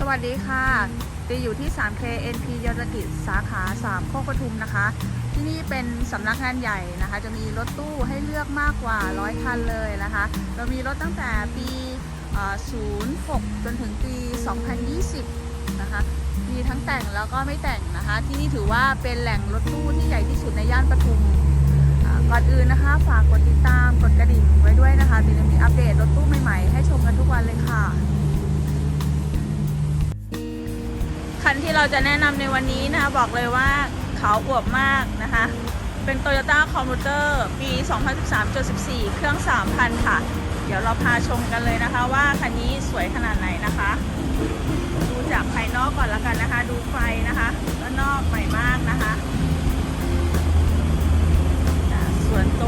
สวัสดีค่ะตีอยู่ที่ 3K NP ยนตกิจสาขา3โคกปทุมนะคะ ที่นี่เป็นสำนักงานใหญ่นะคะ จะมีรถตู้ให้เลือกมากกว่า 100 คันเลยนะคะ เรามีรถตั้งแต่ปี 06 จนถึงปี 2020 นะคะ มีทั้งแต่งแล้วก็ไม่แต่งนะคะ ที่นี่ถือว่าเป็นแหล่งรถตู้ที่ใหญ่ที่สุดในย่านปทุมก่อนอื่นนะคะ ฝากกดติดตาม กดกระดิ่งไว้ด้วยนะคะตีจะมีอัปเดตรถตู้ใหม่ๆให้ชมกันทุกวันเลยค่ะ คันที่เราจะแนะนำในวันนี้นะคะ บอกเลยว่าเขาอวบมากนะคะ เป็น Toyota Commuter ปี 2013-14 เครื่อง 3,000 ค่ะ เดี๋ยวเราพาชมกันเลยนะคะว่าคันนี้สวยขนาดไหนนะคะ ดูจากภายนอกก่อนล้วกันนะคะ ดูไฟนะคะด้านนอกใหม่มากนะคะ ส่วนตัว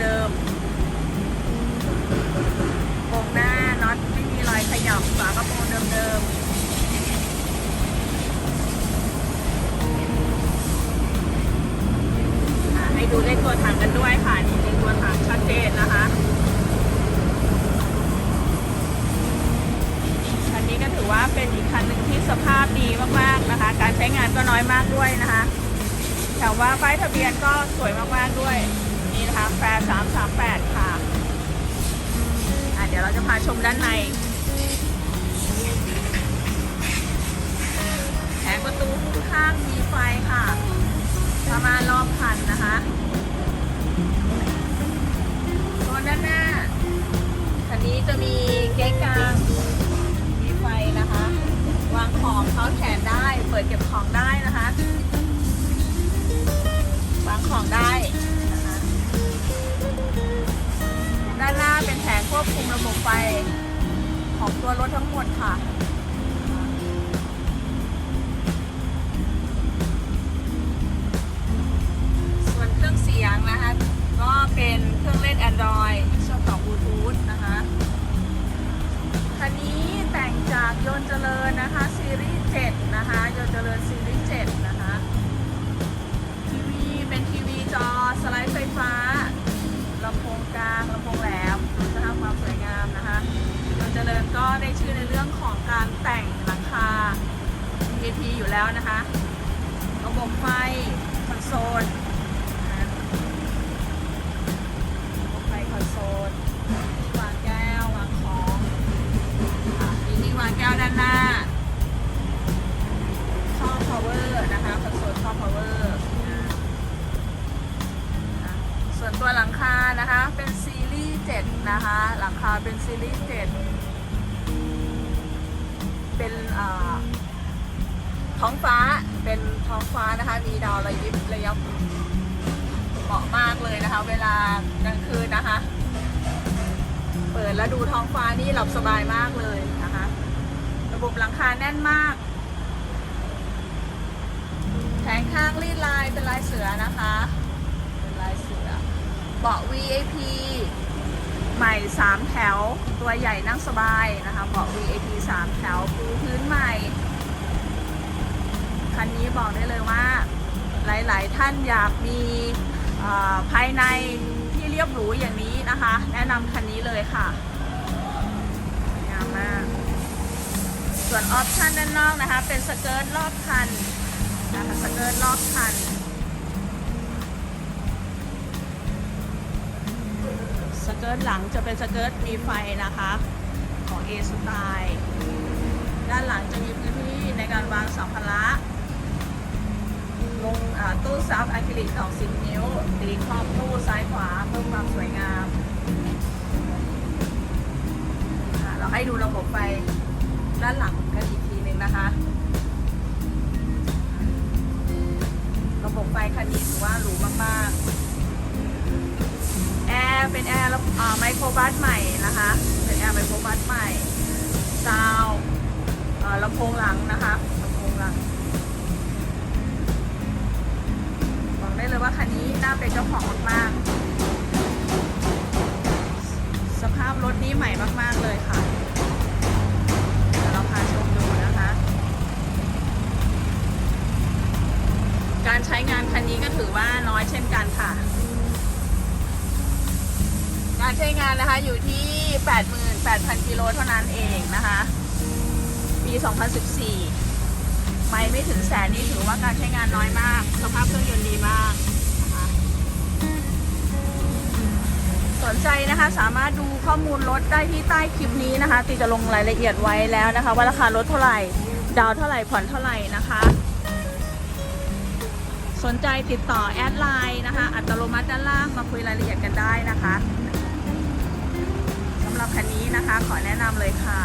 เดิมโครงหน้าน็อตไม่มีรอยขยับฝากระโปรงเดิมๆให้ดูเลขตัวถังกันด้วยค่ะ นี่เลขตัวถังชัดเจนนะคะคันนี้ก็ถือว่าเป็นอีกคันหนึ่งที่สภาพดีมากๆนะคะ การใช้งานก็น้อยมากด้วยนะคะแต่ว่าป้ายทะเบียนก็สวยมากๆด้วย นะคะแฟร์สามสามแปดค่ะอะ เดี๋ยวเราจะพาชมด้านในแผงประตูข้างมีไฟค่ะ ประมาณรอบพันนะคะโซนด้านหน้า ควบคุมระบบไฟของตัวรถทั้งหมดค่ะส่วนเครื่องเสียงนะคะก็เป็นเครื่องเล่น Android เชื่อมต่อบลูทูธนะคะคันนี้แต่งจากยนต์เจริญนะคะซีรีส์7นะคะยนต์เจริญซีรีส์7นะคะทีวีเป็นทีวีจอสไลด์ไฟฟ้าลำโพงกลางลำโพงแหลม จริญก็ได้ชื่อในเรื่องของการแต่งหลังคา VIP อยู่แล้วนะคะ ระบบไฟคอนโซลระบบไฟคอนโซลที่วางแก้ววางของค่ะมีที่วางแก้วด้านหน้าช่อง power นะคะคอนโซลช่อง power ส่วนตัวหลังคานะคะเป็นซีรีส์7นะคะ หลังคาเป็นซีรีส์7เป็นอ่า ท้องฟ้าเป็นท้องฟ้านะคะ มีดาวระยิบระยับเหมาะมากเลยนะคะ เวลากลางคืนนะคะ เปิดแล้วดูท้องฟ้านี่หลับสบายมากเลยนะคะ ระบบหลังคาแน่นมากแผงข้างรีดลายเป็นลายเสือนะคะ เป็นลายเสือเบาะ VIP ใหม่ 3 แถว ตัวใหญ่นั่งสบายนะคะเบาะ VIP 3 แถวปูพื้นใหม่ คันนี้บอกได้เลยว่า หลาย ๆ ท่านอยากมีภายในที่เรียบหรูอย่างนี้นะคะ แนะนำคันนี้เลยค่ะงามมาก ส่วนออปชันด้านนอกนะคะ เป็นสเกิร์ตรอบคันนะคะสเกิร์ตรอบคัน สเกิร์ตหลังจะเป็นสเกิร์ตมีไฟนะคะ ของ A สไตล์ด้านหลังจะมีพื้นที่ในการวางสัมภาระลงตู้ซับอะคริลิกของ10นิ้วตีครอบตู้ซ้ายขวาเพิ่มความสวยงามาเราให้ดูระบบไฟด้านหลังกันอีกทีหนึ่งนะคะ ระบบไฟคันนี้ถือว่าหรูมากๆ เป็นแอร์ไมโครบัสใหม่นะคะ เป็นแอร์ไมโครบัสใหม่ซาวลำโพงหลังนะคะลำโพงหลังบอกได้เลยว่าคันนี้น่าเป็นเจ้าของมากๆสภาพรถนี้ใหม่มาก ๆ เลยค่ะเดี๋ยวเราพาชมดูนะคะ การใช้งานคันนี้ก็ถือว่าน้อยเช่นกันค่ะ การใช้งานนะคะอยู่ที่ 88,000 กิโลเท่านั้นเองนะคะ ปี 2014 ไม่ไม่ถึงแสนนี่ถือว่าการใช้งานน้อยมาก สภาพเครื่องยนต์ดีมากนะคะสนใจนะคะสามารถดูข้อมูลรถได้ที่ใต้คลิปนี้นะคะตีจะลงรายละเอียดไว้แล้วนะคะ ว่าราคารถเท่าไหร่ ดาวเท่าไหร่ผ่อนเท่าไหร่นะคะสนใจติดต่อแอดไลน์นะคะ อัตโนมัติด้านล่างมาคุยรายละเอียดกันได้นะคะำหรับคันนี้นะคะ ขอแนะนำเลยค่ะ